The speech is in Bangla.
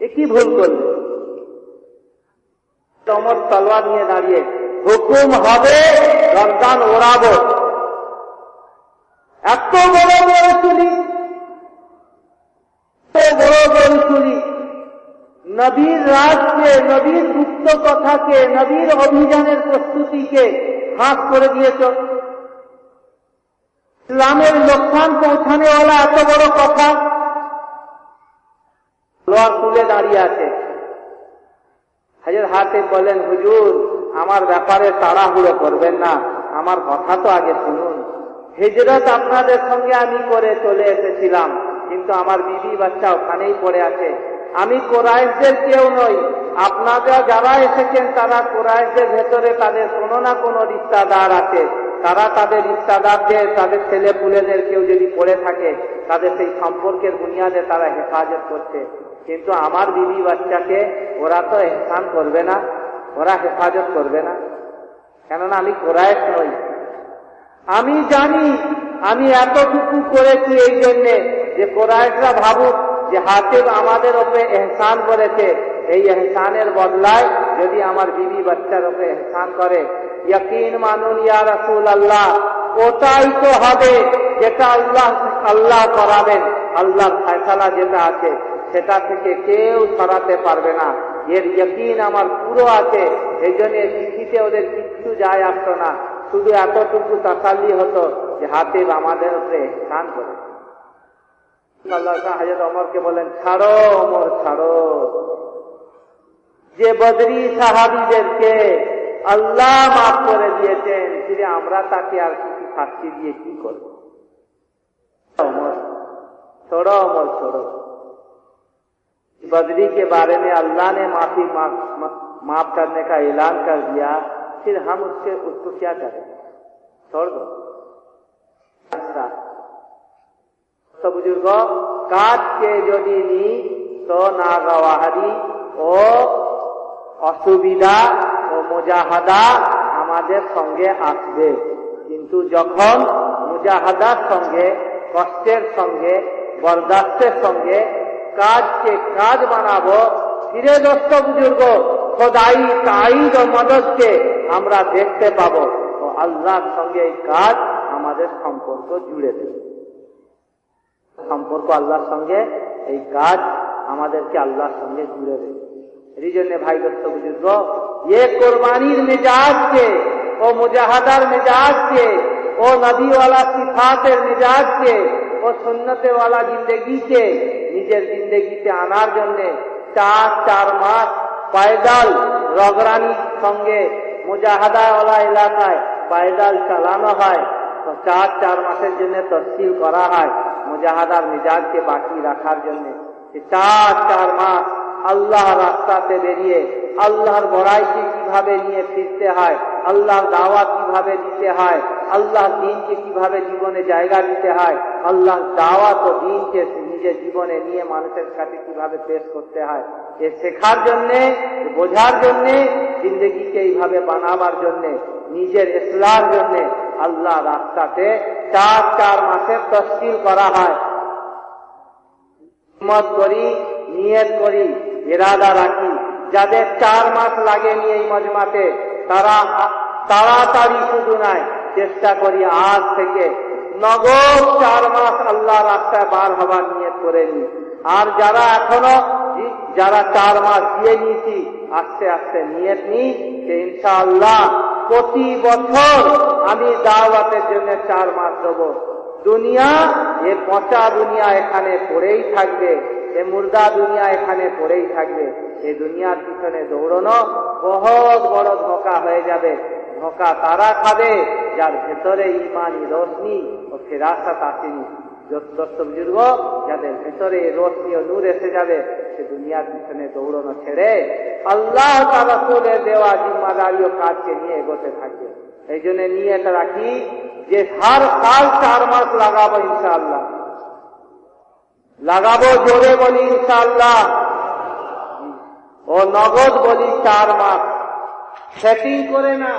এ কি ভুল করলে? অমর তলোয়ার নিয়ে দাঁড়িয়ে, হুকুম হবে গরদান ওড়াবো। এত বড় বড় এত বড় বড় চুলি নবীর রাজকে, নবীর গুপ্ত কথাকে, নবীর অভিযানের প্রস্তুতিকে হাত করে দিয়েছ। ইসলামের লোকসান পৌঁছানেওয়ালা এত বড় কথা লোয়ার তুলে দাঁড়িয়ে আছে। হাজার হাতে বলেন, হুজুর, আমার ব্যাপারে তাড়াহুড়ো করবেন না। আমার কথা তো আগে শুনুন। হিজরত আপনাদের সঙ্গে আমি করে চলে এসেছিলাম, কিন্তু আমার বিবি বাচ্চা ওখানেই পড়ে আছে। আমি কোরআশদের কেউ নই। আপনারা যারা এসেছেন, তারা কোরআশদের ভেতরে তাদের কোনো না কোনো রিস্তাদার আছে। তারা তাদের রিস্তাদারদের, তাদের ছেলে পুলেদের কেউ যদি পড়ে থাকে, তাদের সেই সম্পর্কের বুনিয়াদে তারা হেফাজত করছে। কিন্তু আমার বিবি বাচ্চাকে ওরা তো এহসান করবে না, ওরা হেফাজত করবে না। কেননা আমি কোরআশ নই। আমি জানি, আমি এতটুকু করেছি এই জন্যে যে কোরআশরা ভাবুক যে হাতিব আমাদের ওপরে এহসান করেছে। এই এহসানের বদলায় যদি আমার বিবি বাচ্চার ওপরে এহসান করে। ইয়কিন মানুন ইয়া রাসূল আল্লাহ ওটাই তো হবে যেটা আল্লাহ আল্লাহ করাবেন। আল্লাহর ফয়সালা যেটা আছে সেটা থেকে কেউ সরাতে পারবে না। এর ইয়কিন আমার পুরো আছে, এই জন্য চিঠিতে ওদের কিচ্ছু যায় আসতো না। শুধু এতটুকু তাকালি হতো যে হাতে আমাদের উপরে স্থান করে। হাজর অমরকে বলেন, ছাড়ো অমর ছাড়ো। যে বদরি সাহাবিদেরকে আল্লাহ মাফ করে দিয়েছেন, ফিরে আমরা তাকে আর কিছু শাস্তি দিয়ে কি করব? অমর ছোড়ো অমর ছোড়ো। बदरी के बारे में अल्लाह ने माफी माफ, माफ करने का ऐलान कर दिया फिर हम उसके उसको क्या करें छोड़ दो अच्छा তো বুজুর্গ কাজকে যদি নি তো নাগাওয়াহারি ও অসুবিধা ও মুজাহাদা আমাদের সঙ্গে আসবে কিন্তু যখন মুজাহাদার সঙ্গে কষ্টের সঙ্গে বরদাস্তের সঙ্গে কাজকে কাজ বানাবো। ফিরে দোস্ত বুজুর্গ, খোদাই তাইদ ও মদতকে আমরা দেখতে পাব। ও আল্লাহর সঙ্গে এই কাজ আমাদের সম্পর্ক জুড়ে দেবে। সম্পর্ক আল্লাহর সঙ্গে, এই কাজ আমাদেরকে আল্লাহর সঙ্গে জুড়ে দেবে। এই জন্য ভাই দোস্ত বুজুর্গ, এ কোরবানির মেজাজকে, ও মুজাহাদার মেজাজকে, ও নদীওয়ালা সিফাতের মেজাজকে ও সুন্নতেওয়ালা জিন্দগিকে, নিজের জিন্দগিতে আনার জন্যে চার চার মাস পায়দাল রগরানির সঙ্গে মুজাহাদাওয়ালা এলাকায় পায়দাল চালানো হয়। চার চার মাসের জন্য তফসিল করা হয় মুজাহাদার মিজাজকে বাকি রাখার জন্য। চার চার মাস আল্লাহ রাস্তাতে বেরিয়ে আল্লাহর বড়াইকে কীভাবে নিয়ে ফিরতে হয়? আল্লাহর দাওয়াত কীভাবে দিতে হয়? আল্লাহ দিনকে কীভাবে জীবনে জায়গা দিতে হয়? আল্লাহ দাওয়াত ও দিনকে নিজের জীবনে নিয়ে মানুষের কাছে কীভাবে পেশ করতে হয়? এ শেখার জন্যে বোঝার জন্যে, জিন্দগিকে এইভাবে বানাবার জন্যে, নিজের ইসলার জন্যে আল্লাহ রাস্তাতে চার চার মাসের তফসিল করা হয়। মত করি, নিয়ত করি, ইরাদা রাখি। যাদের চার মাস লাগেনি এই মজমাতে, তারা তাড়াতাড়ি শুধু নাই, চেষ্টা করি আজ থেকে নগদ চার মাস আল্লাহ রাস্তায় বার হবার নিয়ে করে নি আর যারা এখনও যারা চার মাস দিয়ে নিয়েছি, আস্তে আস্তে নিয়ে নি ইনশাআল্লাহ প্রতি বছর আমি দাওয়াতের জন্য চার মাস দেবো। দুনিয়া, এ পচা দুনিয়া এখানে পড়েই থাকবে। এ মুর্দা দুনিয়া এখানে পড়েই থাকবে। এই দুনিয়ার পিছনে দৌড়নো বহুত বড় ধোকা হয়ে যাবে। ধোকা তারা খাবে, যার ভেতরে ইমানি রোশনি ও ফেরাসাত আসেনি। দোস্ত বুজুর্গ যাদের ভেতরে রোশনি ও নূর এসে যাবে, সে দুনিয়ার পিছনে দৌড়নো ছেড়ে আল্লাহ তারা করে দেওয়া জিম্মাদারি ও কাজকে নিয়ে এগোতে থাকবে। এই জন্য নিয়ে এটা রাখি যে হার সাল চার মাস লাগাবো ইনশাআল্লাহ। লাগাবো জোরে বলি ইনশাআল্লাহ। ও নগদ বলি চার মাস। সেটিং করে না।